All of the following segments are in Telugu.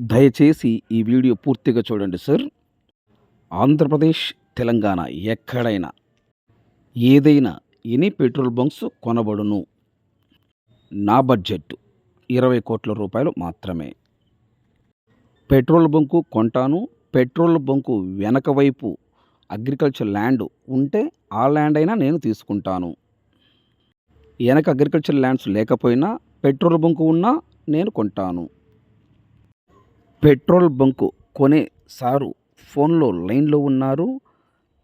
దయచేసి ఈ వీడియో పూర్తిగా చూడండి సార్. ఆంధ్రప్రదేశ్ తెలంగాణ ఎక్కడైనా ఏదైనా ఎనీ పెట్రోల్ బంక్స్ కొనబడును. నా బడ్జెట్ ఇరవై కోట్ల రూపాయలు మాత్రమే. పెట్రోల్ బంకు కొంటాను. పెట్రోల్ బంకు వెనక వైపు అగ్రికల్చర్ ల్యాండ్ ఉంటే ఆ ల్యాండ్ అయినా నేను తీసుకుంటాను. వెనక అగ్రికల్చర్ ల్యాండ్స్ లేకపోయినా పెట్రోల్ బంకు ఉన్నా నేను కొంటాను. పెట్రోల్ బంకు కొనే సారు ఫోన్లో లైన్లో ఉన్నారు.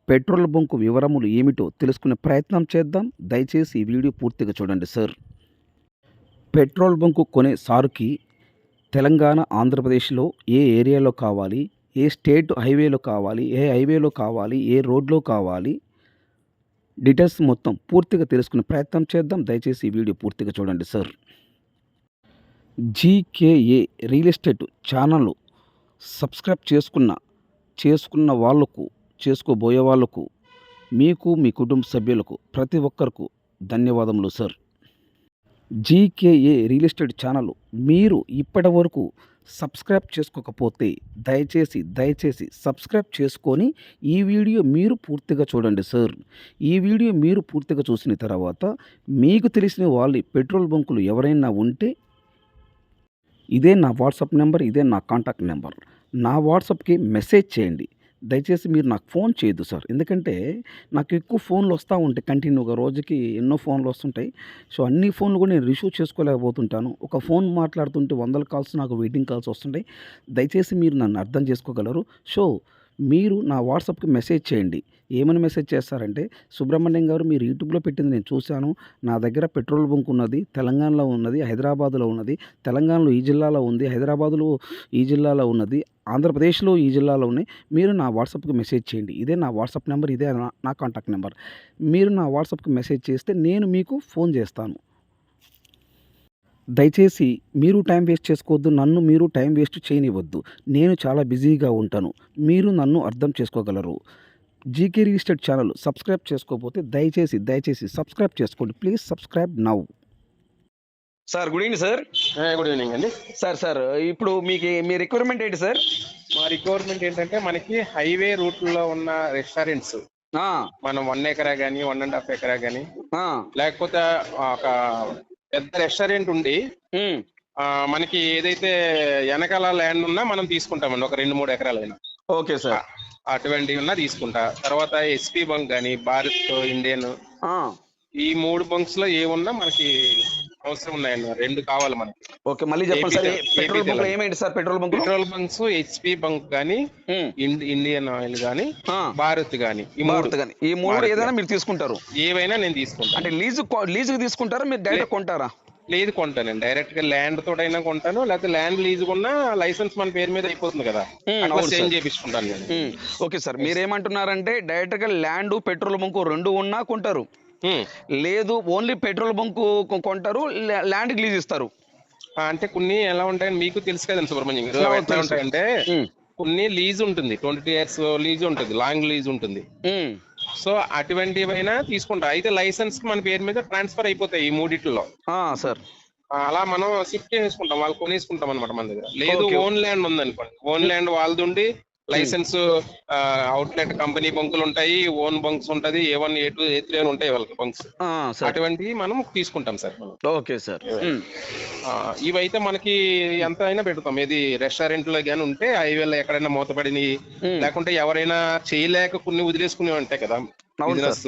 పెట్రోల్ బంకు వివరములు ఏమిటో తెలుసుకునే ప్రయత్నం చేద్దాం. దయచేసి ఈ వీడియో పూర్తిగా చూడండి సార్. పెట్రోల్ బంకు కొనే సారుకి తెలంగాణ ఆంధ్రప్రదేశ్లో ఏ ఏరియాలో కావాలి? ఏ స్టేట్ హైవేలో కావాలి? ఏ హైవేలో కావాలి? ఏ రోడ్లో కావాలి? డీటెయిల్స్ మొత్తం పూర్తిగా తెలుసుకునే ప్రయత్నం చేద్దాం. దయచేసి ఈ వీడియో పూర్తిగా చూడండి sir. GKA real estate channel subscribe చేసుకున్న చేసుకున్న వాళ్ళకు చేసుకోబోయే వాళ్ళకు మీకు మీ కుటుంబ సభ్యులకు ప్రతి ఒక్కరికి ధన్యవాదములు sir. GKA real estate channel మీరు ఇప్పటి వరకు సబ్స్క్రైబ్ చేసుకోకపోతే దయచేసి దయచేసి సబ్స్క్రైబ్ చేసుకొని ఈ వీడియో మీరు పూర్తిగా చూడండి సార్. ఈ వీడియో మీరు పూర్తిగా చూసిన తర్వాత మీకు తెలిసిన వాళ్ళ పెట్రోల్ బంకులు ఎవరైనా ఉంటే ఇదే నా వాట్సాప్ నెంబర్ ఇదే నా కాంటాక్ట్ నెంబర్. నా వాట్సాప్కి మెసేజ్ చేయండి. దయచేసి మీరు నాకు ఫోన్ చేయొద్దు సార్. ఎందుకంటే నాకు ఎక్కువ ఫోన్లు వస్తూ ఉంటాయి కంటిన్యూగా. రోజుకి ఎన్నో ఫోన్లు వస్తుంటాయి. సో అన్ని ఫోన్లు కూడా నేను రిసీవ్ చేసుకోలేకపోతుంటాను. ఒక ఫోన్ మాట్లాడుతుంటే వందల కాల్స్ నాకు వెయిటింగ్ కాల్స్ వస్తుంటాయి. దయచేసి మీరు నన్ను అర్థం చేసుకోగలరు. సో మీరు నా వాట్సాప్కి మెసేజ్ చేయండి. ఏమని మెసేజ్ చేస్తారంటే సుబ్రహ్మణ్యం గారు మీరు యూట్యూబ్లో పెట్టింది నేను చూశాను. నా దగ్గర పెట్రోల్ బంక్ ఉన్నది తెలంగాణలో ఉన్నది హైదరాబాద్లో ఉన్నది తెలంగాణలో ఈ జిల్లాలో ఉంది హైదరాబాద్లో ఈ జిల్లాలో ఉన్నది ఆంధ్రప్రదేశ్లో ఈ జిల్లాలో ఉన్నాయి. మీరు నా వాట్సాప్కి మెసేజ్ చేయండి. ఇదే నా వాట్సాప్ నెంబర్ ఇదే నా నా కాంటాక్ట్ నెంబర్. మీరు నా వాట్సాప్కి మెసేజ్ చేస్తే నేను మీకు ఫోన్ చేస్తాను. దయచేసి మీరు టైం వేస్ట్ చేసుకోవద్దు నన్ను మీరు టైం వేస్ట్ చేయనివ్వద్దు. నేను చాలా బిజీగా ఉంటాను. మీరు నన్ను అర్థం చేసుకోగలరు. జీకే ఎస్టేట్ ఛానల్ సబ్స్క్రైబ్ చేసుకోకపోతే దయచేసి దయచేసి సబ్స్క్రైబ్ చేసుకోండి. Please subscribe now. Sir good evening sir. Good evening అండి. సార్ సార్ ఇప్పుడు మీకు మీ రిక్వైర్మెంట్ ఏంటి సార్? మా రిక్వైర్మెంట్ ఏంటంటే మనకి హైవే రూట్లో ఉన్న రెస్టారెంట్స్. మనం వన్ ఎకరా గానీ వన్ అండ్ హాఫ్ ఎకరా గానీ లేకపోతే ఒక పెద్ద రెస్టారెంట్ ఉండి ఆ, మనకి ఏదైతే వెనకాల ల్యాండ్ ఉన్నా మనం తీసుకుంటామండి. ఒక రెండు మూడు ఎకరాలైనా. Okay sir. అటువంటివి ఉన్నా తీసుకుంటా. తర్వాత ఎస్పీ బంక్ కానీ భారత్ ఇండియన్ ఈ మూడు బంక్స్లో ఏమున్నా మనకి అవసరం ఉన్నాయండి రెండు కావాలి మనకి. ఓకే మళ్ళీ చెప్పండి sir. Petrol bunk. ఏమేంటి sir? Petrol bunk petrol bunks HP bunk కానీ ఇండియన్ ఆయిల్ కానీ భారత్ కానీ ఈ మూడు. కానీ ఈ మూడు ఏదైనా మీరు తీసుకుంటారు. ఏవైనా నేను తీసుకుంటాను అంటే లీజు లీజుకి తీసుకుంటారా? మీరు డైరెక్ట్ కొంటారా? లేదు కొంటానండి డైరెక్ట్గా ల్యాండ్ తోటైనా కొంటాను లేకపోతే ల్యాండ్ లీజ్ కొన్నా లైసెన్స్ మన పేరు మీద అయిపోతుంది కదా. చేంజ్. చేపించుకుంటాను నేను. Okay sir. మీరేమంటున్నారంటే డైరెక్ట్గా ల్యాండ్ పెట్రోల్ బంకు రెండు ఉన్నా కొంటారు. లేదు ఓన్లీ పెట్రోల్ బంకు కొంటారు ల్యాండ్ లీజ్ ఇస్తారు. అంటే కొన్ని ఎలా ఉంటాయని మీకు తెలుసు కదండి సుబ్రహ్మణ్యం గారు. ఎట్లా. ఉంటాయంటే. కొన్ని లీజ్ ఉంటుంది ట్వంటీ టూ ఇయర్స్ లీజ్ ఉంటుంది లాంగ్ లీజ్ ఉంటుంది. సో అటువంటివైనా తీసుకుంటా. అయితే లైసెన్స్ మన పేరు మీద ట్రాన్స్ఫర్ అయిపోతాయి ఈ మూడిట్లో. ఆ, సార్. అలా మనం షిఫ్ట్ చేసుకుంటాం వాళ్ళు కొనేసుకుంటాం అనమాట మన దగ్గర. లేదు. ఓన్ ల్యాండ్ ఉందనుకోండి. ఓన్ ల్యాండ్ వాళ్ళది ఉండి లైసెన్స్ అవుట్లెట్ కంపెనీ బంకులు ఉంటాయి ఓన్ బంక్స్ ఉంటది A one A two A three అని ఉంటాయి వాళ్ళకి బంక్స్ అటువంటివి మనం తీసుకుంటాం సార్. ఓకే సార్ ఇవైతే మనకి ఎంత అయినా పెడతాం ఏది రెస్టారెంట్లో కానీ ఉంటే హైవేలో ఎక్కడైనా మూతపడినవి. లేకుంటే ఎవరైనా చేయలేక కొన్ని వదిలేసుకునే ఉంటాయి కదా. బిజినెస్.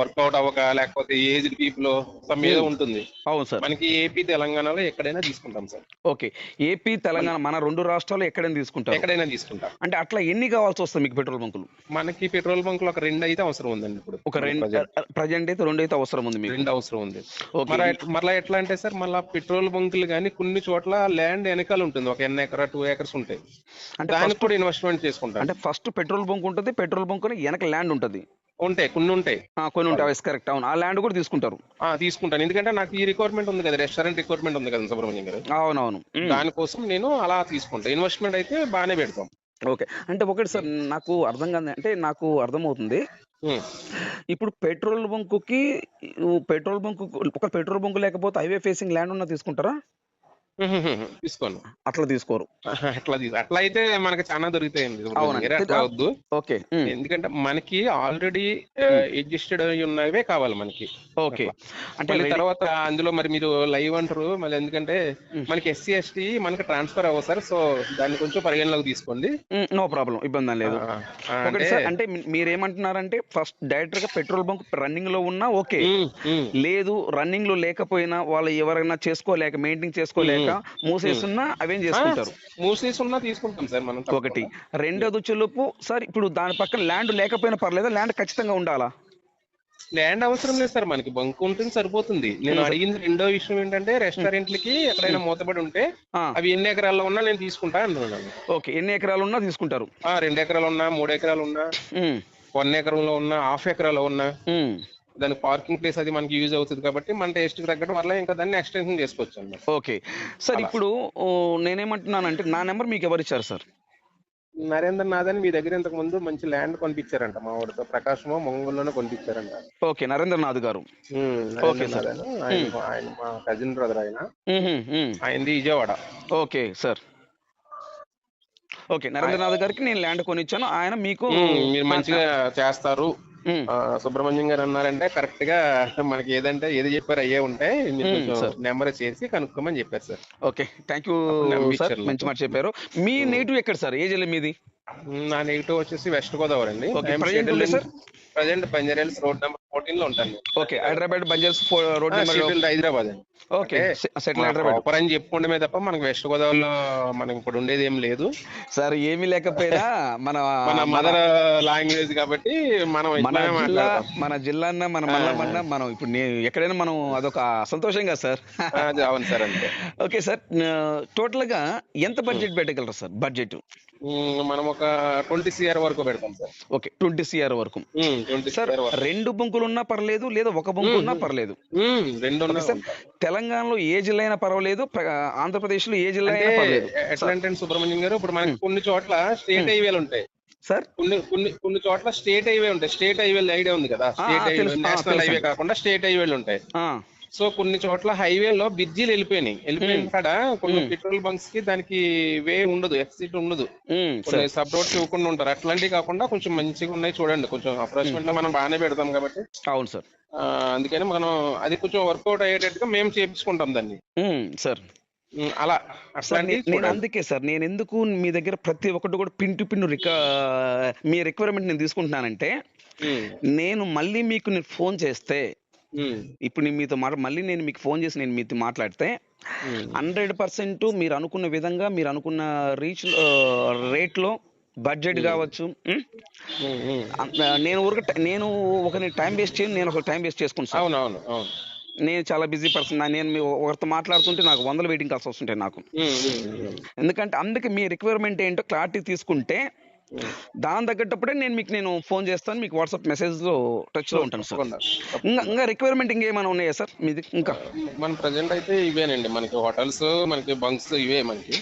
వర్కౌట్ అవ్వక లేకపోతే ఏజ్డ్ పీపుల్ సమ్ ఏదో ఉంటుంది. అవును సార్. మనకి ఏపీ తెలంగాణలో ఎక్కడైనా తీసుకుంటాం సార్. ఓకే. ఏపీ తెలంగాణ మన రెండు రాష్ట్రాలు ఎక్కడైనా తీసుకుంటారు? ఎక్కడైనా తీసుకుంటాం. అంటే అట్లా ఎన్ని కావాల్సి వస్తుంది మీకు పెట్రోల్ బంకులు? మనకి పెట్రోల్ బంకులు ఒక రెండు అయితే అవసరం ఉందండి ఇప్పుడు. ఒక రెండు. ప్రజెంట్. అయితే రెండు అయితే అవసరం ఉంది మీకు? రెండు అవసరం ఉంది. మళ్ళా ఎట్లా అంటే సార్ మళ్ళా పెట్రోల్ బంకులు కానీ కొన్ని చోట్ల ల్యాండ్ వెనకాల ఉంటుంది. ఒక ఎన్ ఎకరా టూ ఎకర్స్ ఉంటాయి. అంటే దానికి కూడా ఇన్వెస్ట్మెంట్ చేసుకుంటాం అంటే ఫస్ట్ పెట్రోల్ బంక్ ఉంటుంది పెట్రోల్ బంక్ వెనక ల్యాండ్ ఉంటుంది. ఉంటాయి కొన్ని ఉంటాయి. కొన్ని ఉంటాయి. కరెక్ట్ అవును. ఆ ల్యాండ్ కూడా తీసుకుంటారు. ఆ తీసుకుంటాను. ఎందుకంటే నాకు ఈ రిక్వైర్మెంట్ ఉంది కదా రెస్టారెంట్ రిక్వైర్మెంట్ ఉంది కదా సుబ్రహ్మణ్యం గారు. అవునవును. దానికోసం నేను అలా తీసుకుంటా. ఇన్వెస్ట్మెంట్ అయితే బాగానే పెడతాం. ఓకే. అంటే ఒకటి సార్ నాకు అర్థం కాదు అంటే నాకు అర్థమవుతుంది. ఇప్పుడు పెట్రోల్ బంకుకి పెట్రోల్ బంకు ఒక పెట్రోల్ బంకు లేకపోతే హైవే ఫేసింగ్ ల్యాండ్ ఉన్న తీసుకుంటారా? తీసుకోను. అట్లా తీసుకోరు. అట్లా తీసు అట్లా అయితే మనకి చాలా దొరుకుతాయండి. ఇప్పుడు అవునండి. వేరే అట్లా వద్దు. ఓకే. ఎందుకంటే మనకి ఆల్రెడీ ఎగ్జిస్టెడ్ అయి ఉన్నవే కావాలి మనకి. ఓకే. అంటే తర్వాత అందులో మరి మీరు లైవ్ అంటారు. మళ్ళీ ఎందుకంటే. మనకి ఎస్సీ ఎస్టీ మనకి ట్రాన్స్ఫర్ అవ్వదు సార్. సో దాన్ని కొంచెం పరిగణలోకి తీసుకోండి. No problem. ఇబ్బంది లేదు. అంటే సార్ అంటే మీ- మీరేమంటున్నారంటే ఫస్ట్ డైరెక్ట్గా పెట్రోల్ బంక్ రన్నింగ్లో ఉన్నా ఓకే. లేదు రన్నింగ్లో లేకపోయినా వాళ్ళు ఎవరైనా చేసుకోలేక మెయింటైన్ చేసుకోలేక మూసేస్తున్నా అవేం చేసుకుంటారు? మూసేసి ఉన్నా తీసుకుంటాం సార్ మనం. ఒకటి. రెండోది వచ్చేలోపు సార్ ఇప్పుడు దాని పక్కన ల్యాండ్ లేకపోయినా పర్లేదా? ల్యాండ్ ఖచ్చితంగా ఉండాలా? ల్యాండ్ అవసరం లేదు సార్ మనకి. బంక్ ఉంటుంది సరిపోతుంది. నేను. అడిగింది రెండో విషయం ఏంటంటే రెస్టారెంట్లకి ఎక్కడైనా మూతపడి ఉంటే అవి ఎన్ని ఎకరాల్లో ఉన్నా నేను తీసుకుంటా అంటున్నాను ఓకే. ఎన్ని ఎకరాలు ఉన్నా తీసుకుంటారు? ఆ, రెండు ఎకరాలు ఉన్నా మూడు ఎకరాలు ఉన్నా వన్ ఎకరంలో ఉన్నా హాఫ్ ఎకరాలో ఉన్నా దానికి పార్కింగ్ ప్లేస్ అది మనకి యూజ్ అవుతుంది కాబట్టి మన టేస్ట్కి తగ్గట్టు వల్ల ఇంకా దాన్ని ఎక్స్టెన్షన్ చేసుకోవచ్చు అన్నమాట ఓకే. సార్ ఇప్పుడు నేనేమంటున్నానంటే నా నెంబర్ మీకు ఎవరు ఇచ్చారు సార్? నరేంద్ర నాథ్ అని మీ దగ్గర ఇంతకు ముందు మంచి ల్యాండ్ కొనిపించారంట మా వాడితో ప్రకాశమో మంగళూరులోనే కొనిపించారంట. Okay Narendranath garu. Um, okay Narendra sir. Nath. ఆయన మా కజిన్ బ్రదర్ ఆయన. ఆయనది Vijayawada. Okay sir. Okay Narendranath గారికి నేను ల్యాండ్ కొనిచ్చాను. ఆయన మీకు మీరు మంచిగా చేస్తారు. సుబ్రహ్మణ్యం గారు అన్నారంటే కరెక్ట్గా మనకి ఏదంటే ఏది చెప్పారు అయ్యే ఉంటాయి. నెంబర్ చేసి కనుక్కోమని చెప్పారు sir. Okay thank you sir. మంచి మాట చెప్పారు. మీ నేటివ్ ఎక్కడ సార్? ఏ జిల్లా మీది? నా నెగిటివ్ వచ్చేసి వెస్ట్ గోదావరి అండి? ప్రజెంట్ బంజారాల్స్ రోడ్ నెంబర్ ఫోర్టీన్లో ఉంటాను. Okay Hyderabad బంజాల్స్ road number Hyderabad okay settle Hyderabad. Proper అని చెప్పుకుంటే తప్ప మనకి వెస్ట్ గోదావరిలో మనకి ఇప్పుడు ఉండేది ఏం లేదు. సార్ ఏమీ లేకపోయినా మన మన మదర్ లాంగ్వేజ్ కాబట్టి మనం మన జిల్లా మన జిల్లా అన్న మన మల్లమన్న మనం ఇప్పుడు నేను ఎక్కడైనా మనం అదొక సంతోషం కదా సార్. అవును సార్ అంతే. ఓకే సార్ టోటల్గా ఎంత బడ్జెట్ పెట్టగలరు సార్ బడ్జెట్? మనం ఒక ట్వంటీ సిఆర్ వరకు పెడతాం సార్. ఓకే ట్వంటీ సిఆర్ వరకు. సార్ రెండు బొంకులు ఉన్నా పర్లేదు లేదా ఒక బొంకు ఉన్నా పర్లేదు. రెండు సార్. తెలంగాణలో ఏ జిల్లా అయినా పర్వాలేదు ఆంధ్రప్రదేశ్లో ఏ జిల్లా అయినా పర్లేదు ఎట్లా అంటే సుబ్రహ్మణ్యం గారు ఇప్పుడు మనకి కొన్ని చోట్ల స్టేట్ హైవేలు ఉంటాయి. సార్? కొన్ని కొన్ని కొన్ని చోట్ల స్టేట్ హైవే ఉంటాయి. స్టేట్ హైవే ఐడియా ఉంది కదా. State highway national. హైవే కాకుండా స్టేట్ హైవేలు ఉంటాయి. సో కొన్ని చోట్ల హైవేలో బ్రిడ్జిలు వెళ్ళిపోయినాయి. వెళ్ళిపోయిన. కాడ కొన్ని. పెట్రోల్ బంక్స్కి దానికి వే ఉండదు ఎక్సిట్ ఉండదు. కొన్ని సబ్ రోడ్స్ ఇవ్వకుండా ఉంటారు. అట్లాంటివి కాకుండా కొంచెం మంచిగా ఉన్నాయి చూడండి. కొంచెం అప్రోచ్మెంట్లో మనం బాగానే పెడతాం కాబట్టి. అవును సార్. అందుకని మనం అది కొంచెం వర్కౌట్ అయ్యేటట్టుగా మేము చేపించుకుంటాం దాన్ని. సార్. అలా. నేను. అందుకే సార్ నేను ఎందుకు మీ దగ్గర ప్రతి ఒక్కటి కూడా పిన్ టు పిన్ రికా మీ రిక్వైర్మెంట్ నేను తీసుకుంటున్నానంటే నేను మళ్ళీ మీకు నేను ఫోన్ చేస్తే ఇప్పుడు నేను మీతో మాట మళ్ళీ నేను మీకు ఫోన్ చేసి నేను మీతో మాట్లాడితే. హండ్రెడ్ పర్సెంట్ మీరు అనుకున్న విధంగా మీరు అనుకున్న రీచ్ రేట్లో బడ్జెట్ కావచ్చు. అంత- నేను ఊరిక నేను ఒక టైం వేస్ట్ చేయను నేను ఒక టైం వేస్ట్ చేసుకుని సార్ అవును అవును అవును నేను చాలా బిజీ పర్సన్ నేను మీ ఒకరితో మాట్లాడుతుంటే నాకు వందలు వెయిటింగ్ కాల్స్ వస్తుంటాయి నాకు. ఎందుకంటే అందుకే మీ రిక్వైర్మెంట్ ఏంటో క్లారిటీ తీసుకుంటే. దాని తగ్గట్టప్పుడే నేను మీకు నేను ఫోన్ చేస్తాను మీకు వాట్సాప్ మెసేజ్లో టచ్లో ఉంటాను సార్. ఇంకా ఇంకా రిక్వైర్మెంట్ ఇంకేమైనా ఉన్నాయా సార్ మీది? ఇంకా? మన ప్రజెంట్ అయితే ఇవేనండి మనకి హోటల్స్ మనకి బంక్స్ ఇవే మనకి.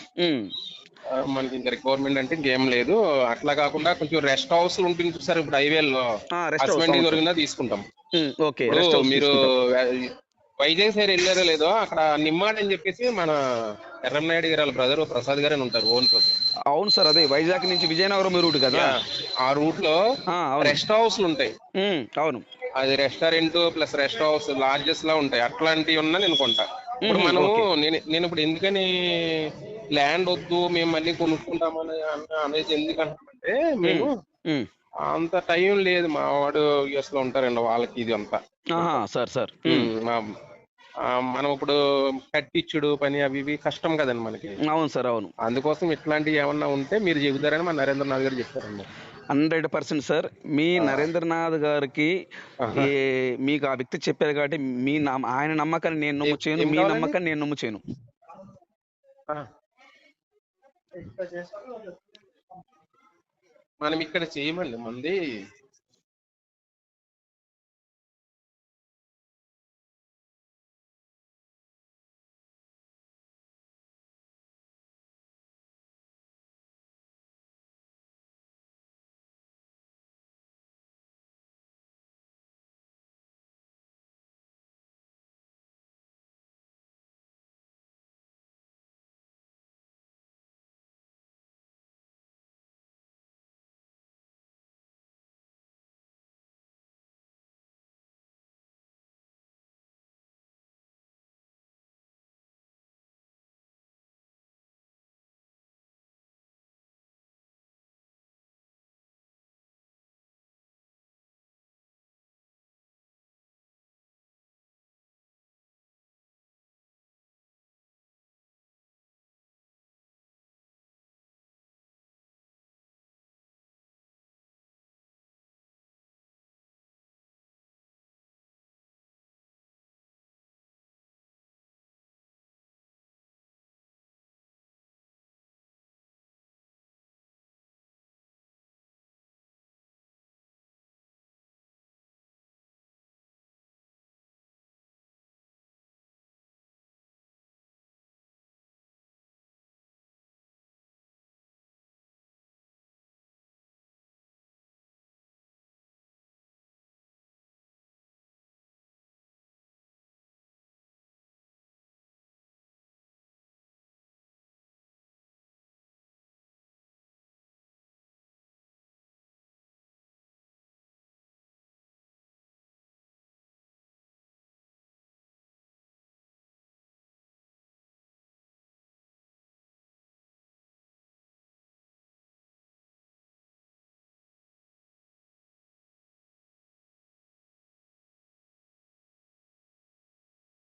మనకి ఇంకా రిక్వైర్మెంట్ అంటే ఇంకేం లేదు. అట్లా కాకుండా కొంచెం రెస్ట్ హౌస్ ఉంటుంది చూసారు ఇప్పుడు హైవేలో హస్బెండ్ దొరికినా తీసుకుంటాం. ఓకే మీరు. వైజాగ్ సైడ్ వెళ్ళారో లేదో అక్కడ నిమ్మాడ్ అని చెప్పేసి మన ఎర్రంనాయుడు గారు బ్రదర్ ప్రసాద్ గారు అని ఉంటారు ఓన్ అవును సార్ అదే వైజాగ్ నుంచి విజయనగరం రూట్ కదా? ఆ రూట్లో రెస్ట్ హౌస్లు ఉంటాయి. అవును. అది restaurant plus rest house lodges లా ఉంటాయి. అట్లాంటివి ఉన్నా నేను కొంటా. ఇప్పుడు మనము. నేను ఇప్పుడు ఎందుకని ల్యాండ్ వద్దు మేము మళ్ళీ కొనుక్కుంటామని అనేది ఎందుకంటే మేము అంత టైం లేదు. మా వాడు యుఎస్లో ఉంటారండి వాళ్ళకి ఇది అంతా. Sir sir. మా మనం ఇప్పుడు కట్టించుడు పని అవి ఇవి కష్టం కదండి మనకి. అవును సార్ అవును. అందుకోసం ఇట్లాంటివి ఏమన్నా ఉంటే మీరు చెబుతారని మా నరేంద్రనాథ్ గారు చెప్పారండి. హండ్రెడ్ పర్సెంట్ సార్ మీ నరేంద్రనాథ్ గారికి మీకు ఆ వ్యక్తి చెప్పారు కాబట్టి మీ ఆయన నమ్మకాన్ని నేను నమ్ము చేయను మీ? నమ్మకాన్ని నేను నమ్ము చేయను. మనం ఇక్కడ చేయమండి మంది